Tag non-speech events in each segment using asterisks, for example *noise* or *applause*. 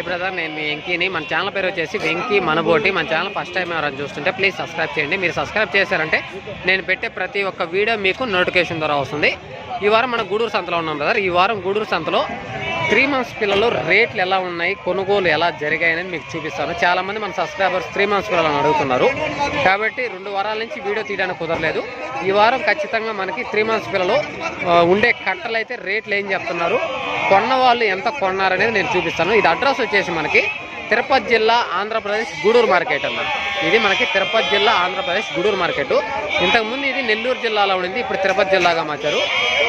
Hi brother నేను మీ వెంకీని. మన channel పేరు వచ్చేసి వెంకీ మనబోటి. మన ఛానల్ ఫస్ట్ టైం ఎవరైనా చూస్తుంటే ప్లీజ్ సబ్స్క్రైబ్ చేయండి. మీరు సబ్స్క్రైబ్ చేశారంటే నేను పెట్టే ప్రతి ఒక్క వీడియో మీకు నోటిఫికేషన్ ద్వారా వస్తుంది. ఈ వారం మన గూడూరు సంతలో ఉన్నాం బ్రదర్. ఈ వారం గూడూరు సంతలో త్రీ మంత్స్ పిల్లలు రేట్లు ఎలా ఉన్నాయి కొనుగోలు ఎలా జరిగాయని మీకు చూపిస్తాను. చాలామంది మన సబ్స్క్రైబర్స్ త్రీ మంత్స్ పిల్లలను అడుగుతున్నారు. కాబట్టి రెండు వారాల నుంచి వీడియో తీయడానికి కుదరలేదు. ఈ వారం ఖచ్చితంగా మనకి త్రీ మంత్స్ పిల్లలు ఉండే కట్టలు అయితే రేట్లు ఏం చెప్తున్నారు? కొన్న వాళ్ళు ఎంత కొన్నారనేది నేను చూపిస్తాను. ఇది అడ్రస్ వచ్చేసి మనకి తిరుపతి జిల్లా ఆంధ్రప్రదేశ్ గూడూరు మార్కెట్ అన్న. ఇది మనకి తిరుపతి జిల్లా ఆంధ్రప్రదేశ్ గూడూరు మార్కెట్. ఇంతకుముందు ఇది నెల్లూరు జిల్లాలో ఉండింది ఇప్పుడు తిరుపతి జిల్లాగా మార్చారు.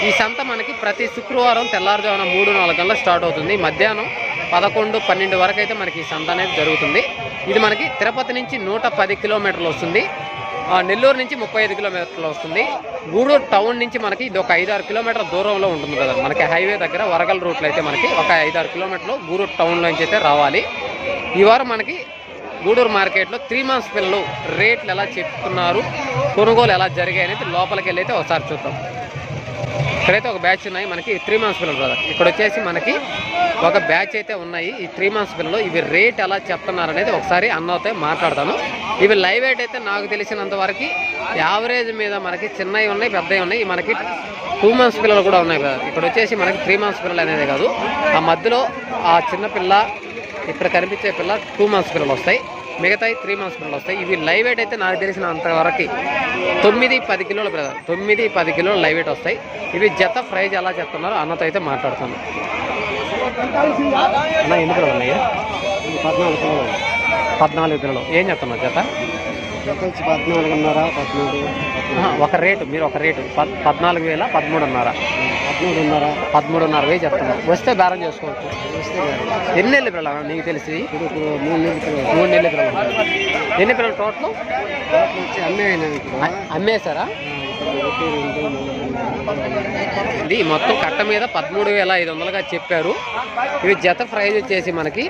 ఈ సంత మనకి ప్రతి శుక్రవారం తెల్లారుజామున మూడు నాలుగు గంటల స్టార్ట్ అవుతుంది. మధ్యాహ్నం పదకొండు పన్నెండు వరకు అయితే మనకి ఈ సంత అనేది జరుగుతుంది. ఇది మనకి తిరుపతి నుంచి నూట పది కిలోమీటర్లు వస్తుంది. నెల్లూరు నుంచి ముప్పై ఐదు కిలోమీటర్లు వస్తుంది. గూడూరు టౌన్ నుంచి మనకి ఇది ఒక ఐదారు కిలోమీటర్ల దూరంలో ఉంటుంది కదా మనకి హైవే దగ్గర వరగల్ రూట్లో అయితే మనకి ఒక ఐదారు కిలోమీటర్లు గూడూరు టౌన్లో నుంచి అయితే రావాలి. ఈ వారం మనకి గూడూరు మార్కెట్లో త్రీ మంత్స్ పిల్లలు రేట్లు ఎలా చెప్తున్నారు కొనుగోలు ఎలా జరిగాయి అనేది లోపలికి వెళ్ళి అయితే ఒకసారి చూద్దాం. ఇక్కడైతే ఒక బ్యాచ్ ఉన్నాయి. మనకి త్రీ మంత్స్ పిల్లలు బ్రదర్ ఇక్కడ వచ్చేసి మనకి ఒక బ్యాచ్ అయితే ఉన్నాయి. ఈ త్రీ మంత్స్ పిల్లలు. ఇవి రేట్ ఎలా చెప్తున్నారు అనేది ఒకసారి అన్నతో మాట్లాడతాను. ఇవి లైవ్ రేట్ అయితే నాకు తెలిసినంత వరకు యావరేజ్ మీద మనకి చిన్నవి ఉన్నాయి పెద్దవి ఉన్నాయి. మనకి టూ మంత్స్ పిల్లలు కూడా ఉన్నాయి బ్రదర్ ఇక్కడ వచ్చేసి మనకి త్రీ మంత్స్ పిల్లలు అనేది కాదు. ఆ మధ్యలో ఆ చిన్న పిల్ల ఇక్కడ కనిపించే పిల్ల టూ మంత్స్ పిల్లలు వస్తాయి. మిగతాయి త్రీ మంత్స్ పిల్లలు వస్తాయి. ఇవి లైవ్ వెయిట్ అయితే నాకు తెలిసినంత వరకు తొమ్మిది పది కిలోలు బ్రదర్ తొమ్మిది పది కిలోలు లైవ్ వెయిట్ వస్తాయి. ఇవి జత ప్రైజ్ ఎలా చెప్తున్నారో అన్నతో అయితే మాట్లాడుతాను. అన్న ఎన్ని పిల్లలు ఉన్నాయి? పద్నాలుగు కిలోలు పద్నాలుగు పిల్లలు ఏం చెప్తున్నారు జత? పద్నాలుగున్నర పదమూడు ఒక రేటు మీరు ఒక రేటు. పద్ పద్నాలుగు వేల పదమూడున్నర. పదమూడున్నర పదమూడున్నర వేలు చెప్తున్నారు వస్తే బేరం చేసుకోవచ్చు. ఎన్ని నెలలు పిల్లలు? నీకు తెలిసి? మూడు నెలలు మూడు నెలల పిల్లలు ఎన్ని పిల్లలు టోటల్? అమ్మేశారా? ఇది మొత్తం కట్ట మీద పదమూడు వేల ఐదు వందలుగా చెప్పారు. ఇవి జత ప్రైజ్ వచ్చేసి మనకి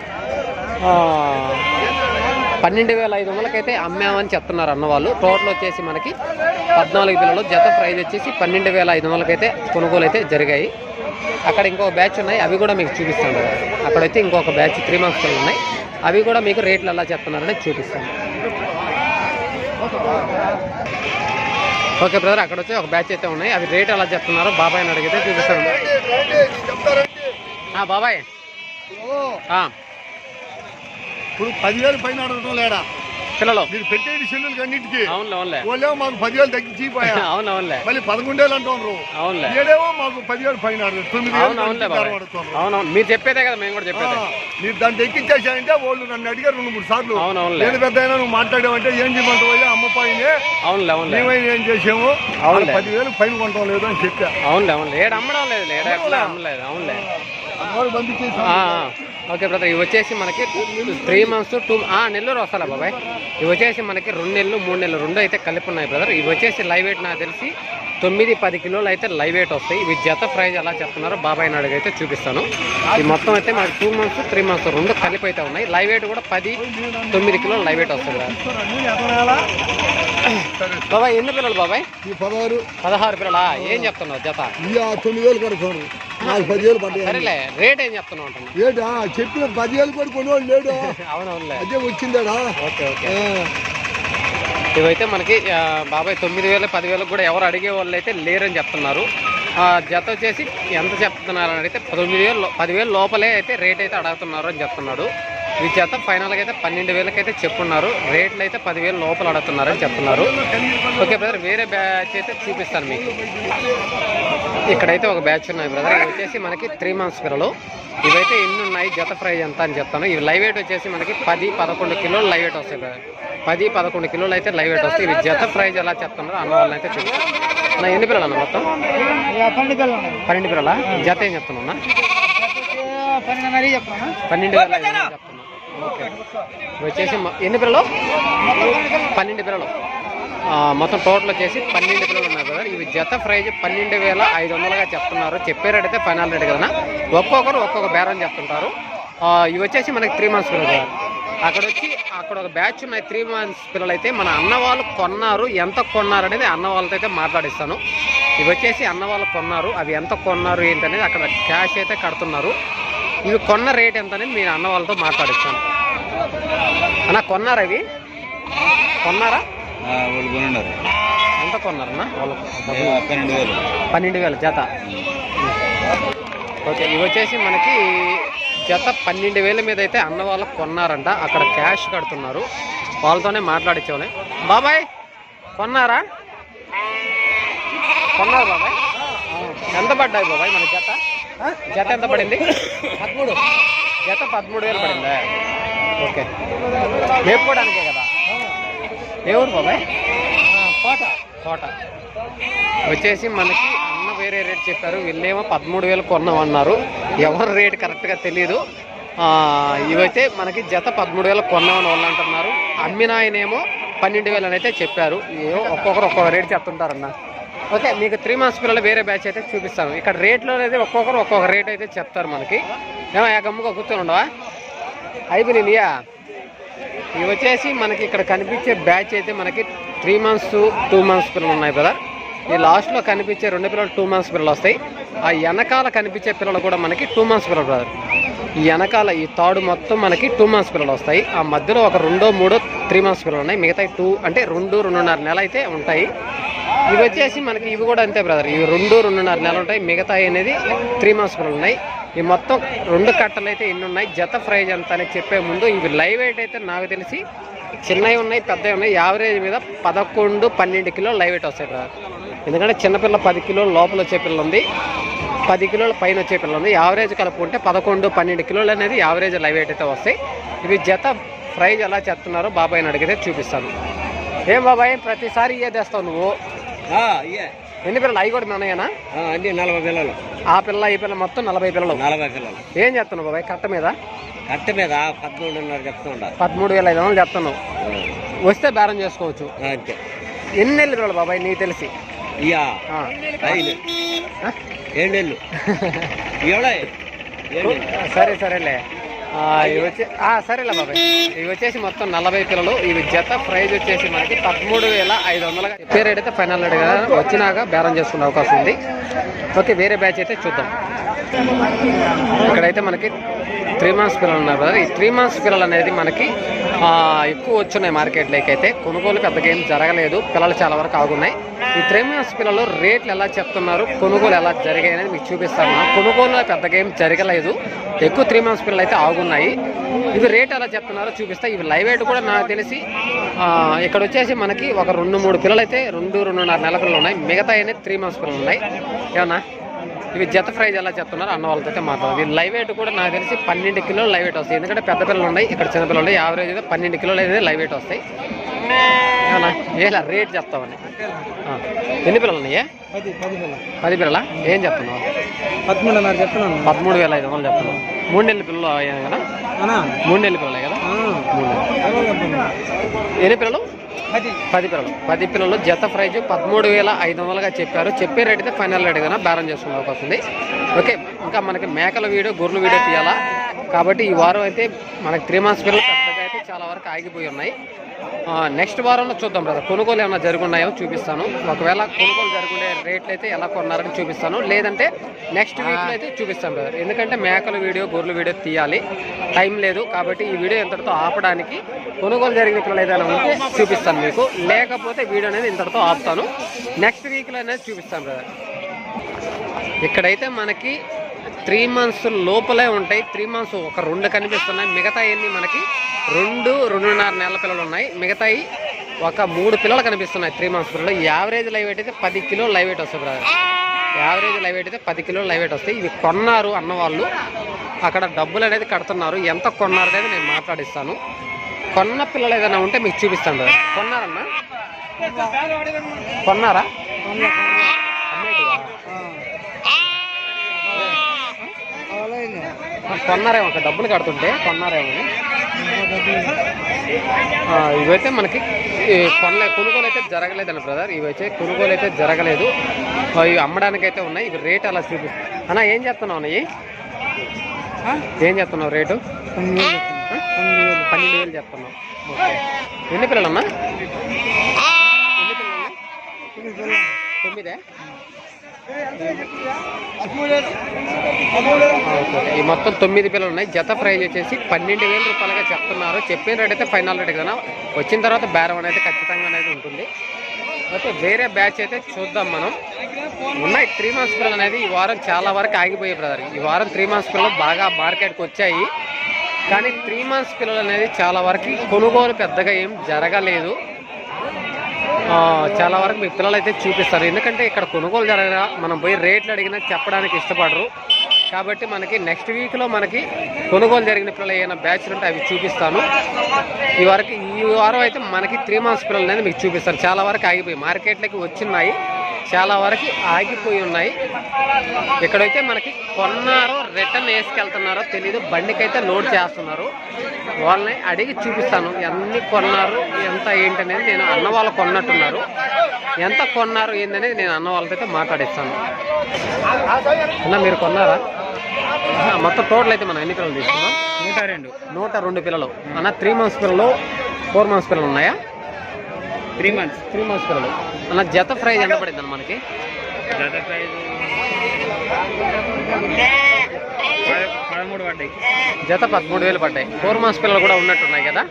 పన్నెండు వేల ఐదు వందలకైతే అమ్మామని చెప్తున్నారు అన్నవాళ్ళు టోటల్ వచ్చేసి మనకి పద్నాలుగు పిల్లలు జత ప్రైజ్ వచ్చేసి పన్నెండు వేల ఐదు వందలకైతే కొనుగోలు అయితే జరిగాయి. అక్కడ ఇంకొక బ్యాచ్ ఉన్నాయి. అవి కూడా మీకు చూపిస్తాను. అక్కడైతే ఇంకొక బ్యాచ్ త్రీ మంత్స్ ఉన్నాయి. అవి కూడా మీకు రేట్లు ఎలా చెప్తున్నారని చూపిస్తాను. ఓకే బ్రదర్ అక్కడ వచ్చి ఒక బ్యాచ్ అయితే ఉన్నాయి. అవి రేట్ ఎలా చెప్తున్నారో బాబాయ్ని అడిగితే చూపిస్తాను. బాబాయ్. ఇప్పుడు పదివేలు పైన అడగటం లేడా? పిల్లలు. మీరు పెట్టేది సెల్లులకి అన్నిటికీ. వాళ్ళేమో మాకు పదివేలు తగ్గించి పోయా. *laughs* మళ్ళీ పదకొండేళ్ళు అంటున్నారు. ఏడేమో మాకు పదివేలు పైన తొమ్మిది మీరు చెప్పేదే కదా మేము కూడా చెప్పేదే. మీరు దాన్ని ఎక్కించేసాయంటే వాళ్ళు నన్ను అడిగారు రెండు మూడు సార్లు. నేను పెద్ద అయినా నువ్వు మాట్లాడావంటే ఏం చేయమంటావు అమ్మ పైనే? మేమైనా ఏం చేసాము. పదివేలు పైన కొనటం లేదు అని చెప్పా. అవునులే అవునులే. ఏడు అమ్మడం లేదు ఏడు అమ్మలేదు అవునులే. పంపించేసి ఆ, ఆ. ఓకే బ్రదర్ ఇవి వచ్చేసి మనకి త్రీ మంత్స్ టూ నెల్లూరు వస్తాలా బాబాయ్. ఇవి వచ్చేసి మనకి రెండు నెలలు మూడు నెలలు రెండు అయితే కలిపి ఉన్నాయి బ్రదర్ ఇవి వచ్చేసి లైవ్ వెయిట్ నాకు తెలిసి తొమ్మిది పది కిలోలు అయితే లైవ్ వెయిట్ వస్తాయి. ఇవి జత ప్రైజ్ ఎలా చెప్తున్నారో బాబాయ్ నాయుడు అయితే చూపిస్తాను. ఈ మొత్తం అయితే మనకి టూ మంత్స్ త్రీ మంత్స్ రెండు కలిపి అయితే ఉన్నాయి. లైవ్ వెయిట్ కూడా పది తొమ్మిది కిలోలు లైవ్ వెయిట్ వస్తుంది. బాబాయ్ ఎన్ని పిల్లలు బాబాయ్? ఈ పదహారు. పదహారు పిల్లలా? ఏం చెప్తున్నావు జత? తొమ్మిది వేలు నాకు పదివేలు పడ్డాయి. సరేలే రేట్ ఏం చెప్తున్నావు అంటున్నా? ఏటా? చెప్పిన పదివేలు కూడా కొనేవాళ్ళు లేడు. అవునవునులే. అదే వచ్చిందాడా ఓకే ఓకే. ఇవైతే మనకి ఆ, బాబాయ్ తొమ్మిది వేలు పదివేలకు కూడా ఎవరు అడిగే వాళ్ళు అయితే లేరని చెప్తున్నారు. ఆ, జత వచ్చేసి ఎంత చెప్తున్నారు అని అడిగితే తొమ్మిది వేలు పదివేలు లోపలే అయితే రేట్ అయితే అడుగుతున్నారు అని చెప్తున్నాడు. జత ఫైనల్గా అయితే పన్నెండు వేలకి అయితే చెప్పున్నారు రేట్లు అయితే పదివేలు లోపల అడుగుతున్నారని చెప్తున్నారు ఓకే బ్రదర్ వేరే బ్యాచ్ అయితే చూపిస్తాను మీకు. ఇక్కడైతే ఒక బ్యాచ్ ఉన్నాయి బ్రదర్ ఇవి వచ్చేసి మనకి త్రీ మంత్స్ పిల్లలు. ఇవైతే ఎన్ని ఉన్నాయి జత ప్రైజ్ ఎంత అని చెప్తాను. ఇవి లైవ్ వెయిట్ వచ్చేసి మనకి పది పదకొండు కిలోలు లైవ్ వెయిట్ వస్తాయి బ్రదర్ పది పదకొండు కిలోలు అయితే లైవ్ వెయిట్ వస్తాయి. ఇవి జత ప్రైజ్ ఎలా చెప్తున్నారో అన్న వాళ్ళని అయితే చూపిస్తాను. నా ఎన్ని పిల్లలు అన్న మొత్తం? పన్నెండు పిల్లలు జత ఏం చెప్తున్నా పన్నెండు వేల చెప్తున్నా ఓకే వచ్చేసి ఎన్ని పిల్లలు? పన్నెండు పిల్లలు. మొత్తం టోటల్ వచ్చేసి పన్నెండు పిల్లలు ఉన్నాయి కదా ఇవి జత ప్రైజ్ పన్నెండు వేల ఐదు వందలుగా చెప్తున్నారు. చెప్పే రేట్ అయితే ఫైనల్ రేట్ కదా ఒక్కొక్కరు ఒక్కొక్క బేరం చెప్తుంటారు. ఇవి వచ్చేసి మనకి త్రీ మంత్స్ పిల్లలు అక్కడ వచ్చి అక్కడ ఒక బ్యాచ్ ఉన్నాయి. త్రీ మంత్స్ పిల్లలు అయితే మన అన్న వాళ్ళు కొన్నారు. ఎంత కొన్నారు అనేది అన్న వాళ్ళతో అయితే మాట్లాడిస్తాను. ఇవి వచ్చేసి అన్న వాళ్ళు కొన్నారు. అవి ఎంత కొన్నారు ఏంటనేది అక్కడ క్యాష్ అయితే కడుతున్నారు. ఇవి కొన్న రేట్ ఎంత అనేది మీరు అన్న వాళ్ళతో మాట్లాడిస్తాను. అన్న కొన్నారా ఇవి? కొన్నారా? ఎంత కొన్నారన్నా? వాళ్ళు పన్నెండు వేలు. పన్నెండు వేల జత. ఓకే ఇవి వచ్చేసి మనకి జత పన్నెండు వేల మీద అయితే అన్న వాళ్ళు కొన్నారంట. అక్కడ క్యాష్ కడుతున్నారు. వాళ్ళతోనే మాట్లాడించేవాళ్ళే బాబాయ్ కొన్నారా? కొన్నారు బాబాయ్. ఎంత పడ్డాయి బాబాయ్ మన జత? జత ఎంత పడింది? పదమూడు. జత పదమూడు వేలు పడిందా? ఓకే. మేపుకోవడానికే కదా. ఏ ఊరు బాబాయ్? కోట. కోట. వచ్చేసి మనకి అన్న వేరే రేట్ చెప్పారు. వీళ్ళేమో పదమూడు వేలు కొన్నామన్నారు. ఎవరు రేట్ కరెక్ట్గా తెలియదు ఇవైతే మనకి జత పదమూడు వేలు కొన్నామని వాళ్ళు అంటున్నారు. అమ్మిన ఆయనేమో పన్నెండు వేలు అని అయితే చెప్పారు. ఏమో ఒక్కొక్కరు ఒక్కొక్క రేట్ చెప్తుంటారన్న. ఓకే మీకు త్రీ మంత్స్ పిల్లలు వేరే బ్యాచ్ అయితే చూపిస్తాను. ఇక్కడ రేట్లో అయితే ఒక్కొక్కరు ఒక్కొక్క రేట్ అయితే చెప్తారు మనకి. ఏమో గమ్ముగా కూర్చొని ఉండవా? అయిపోయినాయా ఇవి వచ్చేసి మనకి ఇక్కడ కనిపించే బ్యాచ్ అయితే మనకి త్రీ మంత్స్ టూ మంత్స్ పిల్లలు ఉన్నాయి బ్రదర్ ఈ లాస్ట్లో కనిపించే రెండు పిల్లలు టూ మంత్స్ పిల్లలు వస్తాయి. ఆ వెనకాల కనిపించే పిల్లలు కూడా మనకి టూ మంత్స్ పిల్లలు బ్రదర్ ఈ వెనకాల ఈ తాడు మొత్తం మనకి టూ మంత్స్ పిల్లలు వస్తాయి. ఆ మధ్యలో ఒక రెండో మూడో త్రీ మంత్స్ పిల్లలు ఉన్నాయి. మిగతా టూ అంటే రెండు రెండున్నర నెల అయితే ఉంటాయి. ఇవి వచ్చేసి మనకి ఇవి కూడా అంతే బ్రదర్ ఇవి రెండు రెండున్నర నెలలు ఉంటాయి మిగతా అనేది త్రీ మంత్స్ కూడా ఉన్నాయి. ఈ మొత్తం రెండు కట్టలు అయితే ఇన్ని ఉన్నాయి? జత ప్రైజ్ ఎంత అని చెప్పే ముందు ఇవి లైవ్ వెయిట్ అయితే నాకు తెలిసి చిన్నవి ఉన్నాయి పెద్దవి ఉన్నాయి. యావరేజ్ మీద పదకొండు పన్నెండు కిలోలు లైవ్ వెయిట్ వస్తాయి బ్రదర్ ఎందుకంటే చిన్నపిల్ల పది కిలోలు లోపల వచ్చే పిల్ల ఉంది. పది కిలోల పైన వచ్చే పిల్ల ఉంది. యావరేజ్ కలుపుకుంటే పదకొండు పన్నెండు కిలోలు అనేది యావరేజ్ లైవ్ వెయిట్ అయితే వస్తాయి. ఇవి జత ప్రైజ్ ఎలా చెప్తున్నారో బాబాయ్ని అడిగితే చూపిస్తాను. ఏం బాబాయ్? ప్రతిసారి ఇయ్యే తెస్తావు నువ్వు. ఎన్ని పిల్లలు? అవి కూడా ఉన్నాయేనా? అన్ని నలభై పిల్లలు. ఆ పిల్ల ఈ పిల్ల మొత్తం నలభై పిల్లలు. నలభై పిల్లలు. ఏం చెప్తున్నావు బాబాయ్? కట్ట మీద? కట్ట మీద పదమూడున్నర చెప్తూ ఉండాలి పదమూడు వేల ఐదు వందలు చెప్తున్నావు. వస్తే బేరం చేసుకోవచ్చు. అంతే. ఎన్ని నెలలు పిల్లలు బాబాయ్? నీకు తెలిసి? ఏడేళ్ళు ఎవడే *laughs* సరే సరేలే. ఇవి వచ్చి సరేలే బాబాయ్. ఇవి వచ్చేసి మొత్తం నలభై పిల్లలు. ఇవి జత ప్రైజ్ వచ్చేసి మనకి పదమూడు వేల ఐదు వందలుగా చెప్పే రేట్ అయితే ఫైనల్ రేట్ కదా. వచ్చినాక బేరం చేసుకునే అవకాశం ఉంది. ఓకే వేరే బ్యాచ్ అయితే చూద్దాం. ఇక్కడైతే మనకి త్రీ మంత్స్ పిల్లలు ఉన్నారు కదా. ఈ త్రీ మంత్స్ పిల్లలు అనేది మనకి ఎక్కువ వచ్చున్నాయి మార్కెట్లోకి అయితే. కొనుగోలు పెద్దగా ఏం జరగలేదు. పిల్లలు చాలా వరకు ఆగున్నాయి. ఈ త్రీ పిల్లలు రేట్లు ఎలా చెప్తున్నారు? కొనుగోలు ఎలా జరిగాయి అనేది మీకు చూపిస్తాను. కొనుగోలు పెద్దగా ఏం జరగలేదు. ఎక్కువ త్రీ మంత్స్ పిల్లలు అయితే ఆగున్నాయి. ఇవి రేట్ ఎలా చెప్తున్నారో చూపిస్తా. ఇవి లైవ్ వెయిట్ కూడా నాకు తెలిసి ఇక్కడ వచ్చేసి మనకి ఒక రెండు మూడు పిల్లలు అయితే రెండు రెండున్నర నెల పిల్లలు ఉన్నాయి. మిగతా అయినా త్రీ మంత్స్ పిల్లలు ఉన్నాయి. ఏమన్నా? ఇవి జత ప్రైజ్ ఎలా చెప్తున్నారు అన్న వాళ్ళతో అయితే మాట్లాడాలి లైవ్ వెయిట్ కూడా నాకు తెలిసి పన్నెండు కిలోలు లైవ్ వెయిట్ వస్తాయి. ఎందుకంటే పెద్ద పిల్లలు ఉన్నాయి ఇక్కడ చిన్న పిల్లలు ఉన్నాయి. యావరేజ్ అయితే పన్నెండు కిలోలు అయితే లైవ్ వెయిట్ వస్తాయి. ఏలా రేట్ చెప్తామని ఆ. ఎన్ని పిల్లలు ఉన్నాయా? పది పిల్లలు. ఏం చెప్తున్నావు? పదమూడున్నర చెప్తున్నాను. పదమూడు వేల ఐదు వందలు చెప్తున్నావు. మూడు నెలల పిల్లలు కదా? మూడు నెలల పిల్లలే కదా? మూడు. ఎన్ని పిల్లలు? పది. పది పిల్లలు. పది పిల్లలు. జత ప్రైజ్ పదమూడు వేల ఐదు వందలుగా చెప్పారు. చెప్పే రేట్ అయితే ఫైనల్ రేట్ కదా? బేరం చేసుకునే అవకాశం ఉంది. ఓకే ఇంకా మనకి మేకల వీడియో గొర్రెల వీడియో తీయాలా? కాబట్టి ఈ వారం అయితే మనకి త్రీ మంత్స్ పిల్లలు పెద్దగా అయితే చాలా వరకు ఆగిపోయి ఉన్నాయి. నెక్స్ట్ వారంలో చూద్దాం బ్రదర్ కొనుగోలు ఏమైనా జరుగున్నాయో చూపిస్తాను. ఒకవేళ కొనుగోలు జరుగుండే రేట్లు అయితే ఎలా కొన్నారని చూపిస్తాను. లేదంటే నెక్స్ట్ వీక్లో అయితే చూపిస్తాను బ్రదర్ ఎందుకంటే మేకల వీడియో గొర్రెల వీడియో తీయాలి. టైం లేదు కాబట్టి ఈ వీడియో ఇంతటితో ఆపడానికి కొనుగోలు జరిగిన పిల్లలు ఏదైనా ఉంటే చూపిస్తాను మీకు. లేకపోతే వీడియో అనేది ఇంతటితో ఆపుతాను. నెక్స్ట్ వీక్లో అనేది చూపిస్తాను బ్రదర్ ఇక్కడైతే మనకి త్రీ మంత్స్ లోపలే ఉంటాయి. త్రీ మంత్స్ ఒక రెండు కనిపిస్తున్నాయి. మిగతా ఎన్ని మనకి? రెండు రెండున్నర నెలల పిల్లలు ఉన్నాయి. మిగతాయి ఒక మూడు పిల్లలు కనిపిస్తున్నాయి త్రీ మంత్స్ పిల్లలు. యావరేజ్ లైవ్ వెయిట్ అయితే పది కిలోలు లైవ్ వెయిట్ వస్తుంది బ్రదర్ యావరేజ్ లైవ్ వెయిట్ అయితే పది కిలోలు లైవ్ వెయిట్ వస్తాయి. ఇవి కొన్నారు అన్నవాళ్ళు అక్కడ డబ్బులు అనేది కడుతున్నారు. ఎంత కొన్నారు అనేది నేను మాట్లాడిస్తాను. కొన్న పిల్లలు ఏదైనా ఉంటే మీకు చూపిస్తాను బ్రదర్ కొన్నారన్నా? కొన్నారా? కొన్నారేమో ఒక డబ్బులు కడుతుంటే కొన్నారేమో ఇవైతే మనకి ఈ కొనలే కొనుగోలు అయితే జరగలేదండి బ్రదర్. ఇవైతే కొనుగోలు అయితే జరగలేదు ఇవి అమ్మడానికి అయితే ఉన్నాయి. ఇవి రేట్ అలా చూపిస్తుంది అన్న ఏం చెప్తున్నావు అన్నయ్య ఏం చెప్తున్నావు రేటు? పన్నెండు వేలు చెప్తున్నావు. ఓకే. ఎన్ని పిల్లలమ్మా? ఎన్ని పిల్లలు. తొమ్మిదే. ఈ మొత్తం తొమ్మిది పిల్లలు ఉన్నాయి. జత ప్రైజ్ వచ్చేసి పన్నెండు వేల రూపాయలుగా చెప్తున్నారు. చెప్పిన రేట్ అయితే ఫైనల్ రేట్ కదా. వచ్చిన తర్వాత బేరం అనేది ఖచ్చితంగా అనేది ఉంటుంది. ఓకే వేరే బ్యాచ్ అయితే చూద్దాం మనం. ఉన్నాయి త్రీ మంత్స్ పిల్లలు అనేది. ఈ వారం చాలా వరకు ఆగిపోయాయి బ్రదర్ ఈ వారం త్రీ మంత్స్ పిల్లలు బాగా మార్కెట్కి వచ్చాయి. కానీ త్రీ మంత్స్ పిల్లలు అనేది చాలా వరకు కొనుగోలు పెద్దగా ఏం జరగలేదు. చాలా వరకు మీ పిల్లలు అయితే చూపిస్తారు. ఎందుకంటే ఇక్కడ కొనుగోలు జరగగా మనం పోయి రేట్లు అడిగినా చెప్పడానికి ఇష్టపడరు. కాబట్టి మనకి నెక్స్ట్ వీక్లో మనకి కొనుగోలు జరిగిన పిల్లలు ఏమైనా బ్యాచ్లు ఉంటే అవి చూపిస్తాను. ఈ వరకు ఈ వారం అయితే మనకి త్రీ మంత్స్ పిల్లలు అనేది మీకు చూపిస్తారు చాలా వరకు ఆగిపోయి మార్కెట్లోకి వచ్చినాయి చాలా వరకు ఆగిపోయి ఉన్నాయి. ఇక్కడైతే మనకి కొన్నారో రిటర్న్ వేసుకెళ్తున్నారో తెలియదు బండికైతే లోడ్ చేస్తున్నారు. వాళ్ళని అడిగి చూపిస్తాను. ఎన్ని కొన్నారు ఎంత ఏంటనేది నేను అన్న వాళ్ళు కొన్నట్టున్నారు. ఎంత కొన్నారు ఏందనేది నేను అన్న వాళ్ళతో మాట్లాడిస్తాను. అన్న మీరు కొన్నారా? మొత్తం టోటల్ అయితే మనం ఎన్ని పిల్లలు తీసుకున్నాం? నూట రెండు. నూట రెండు పిల్లలు. అన్న త్రీ మంత్స్ పిల్లలు ఫోర్ మంత్స్ పిల్లలు ఉన్నాయా? త్రీ మంత్స్ త్రీ మంత్స్ పిల్లలు అన్న జత ప్రైజ్ ఎంత పడింది అన్న మనకి? జత ప్రైజ్ పదమూడు పడ్డాయి. జత పదమూడు వేలు పడ్డాయి. ఫోర్ మంత్స్ పిల్లలు కూడా ఉన్నట్టున్నాయి కదా?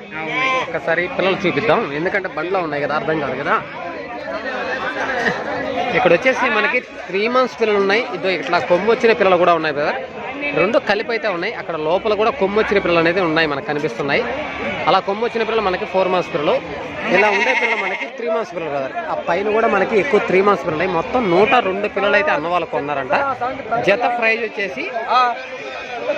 ఒక్కసారి పిల్లలు చూపిద్దాం. ఎందుకంటే బండ్లో ఉన్నాయి కదా అర్థం కాదు కదా? ఇక్కడ వచ్చేసి మనకి త్రీ మంత్స్ పిల్లలు ఉన్నాయి. ఇదో ఇట్లా కొమ్ము వచ్చిన పిల్లలు కూడా ఉన్నాయి బ్రదర్ రెండు కలిపి అయితే ఉన్నాయి. అక్కడ లోపల కూడా కొమ్మొచ్చిన పిల్లలు అనేది ఉన్నాయి మనకు కనిపిస్తున్నాయి. అలా కొమ్మ వచ్చిన పిల్లలు మనకి ఫోర్ మంత్స్ పిల్లలు. ఇలా ఉండే పిల్లలు మనకి త్రీ మంత్స్ పిల్లలు కదా. ఆ పైన కూడా మనకి ఎక్కువ త్రీ మంత్స్ పిల్లలు ఉన్నాయి. మొత్తం నూట రెండు పిల్లలు అయితే అన్న వాళ్ళు కొన్నారంట. జత ప్రైజ్ వచ్చేసి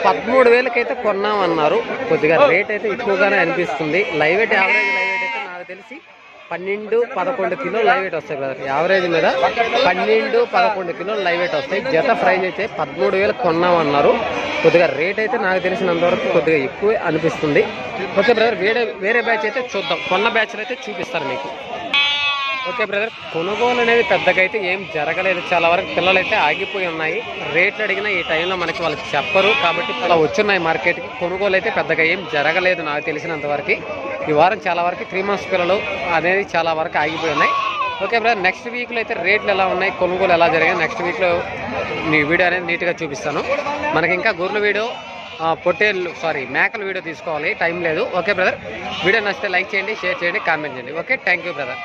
పదమూడు వేలకైతే కొన్నామన్నారు. కొద్దిగా రేట్ అయితే ఎక్కువగానే అనిపిస్తుంది. లైవ్ అయితే యావరేజ్ లైవ్ అయితే నాకు తెలిసి పన్నెండు పదకొండు కిలో లైవ్ వెయిట్ వస్తాయి బ్రదర్. యావరేజ్ మీద పన్నెండు పదకొండు కిలో లైవ్ వెయిట్ వస్తాయి. జత ప్రైజ్ అయితే పదమూడు వేలు కొన్నామన్నారు. కొద్దిగా రేట్ అయితే నాకు తెలిసినంత వరకు కొద్దిగా ఎక్కువ అనిపిస్తుంది. ఓకే బ్రదర్ వేరే వేరే బ్యాచ్ అయితే చూద్దాం. కొన్న బ్యాచ్లు అయితే చూపిస్తారు మీకు. ఓకే బ్రదర్ కొనుగోలు అనేది పెద్దగా అయితే ఏం జరగలేదు. చాలా వరకు పిల్లలు అయితే ఆగిపోయి ఉన్నాయి. రేట్లు అడిగినా ఈ టైంలో మనకి వాళ్ళు చెప్పరు. కాబట్టి అలా వచ్చున్నాయి మార్కెట్కి. కొనుగోలు అయితే పెద్దగా ఏం జరగలేదు నాకు తెలిసినంత వరకు. ఈ వారం చాలా వరకు త్రీ మంత్స్ పిల్లలు అనేది చాలా వరకు ఆగిపోయి ఉన్నాయి. ఓకే బ్రదర్ నెక్స్ట్ వీక్లో అయితే రేట్లు ఎలా ఉన్నాయి? కొనుగోలు ఎలా జరిగాయి? నెక్స్ట్ వీక్లో మీ వీడియో అనేది నీట్గా చూపిస్తాను. మనకి ఇంకా గొర్రెల వీడియో పొట్టేళ్ళు సారీ మేకల వీడియో తీసుకోవాలి. టైం లేదు. ఓకే బ్రదర్ వీడియో నచ్చితే లైక్ చేయండి షేర్ చేయండి కామెంట్ చేయండి. Okay thank you brother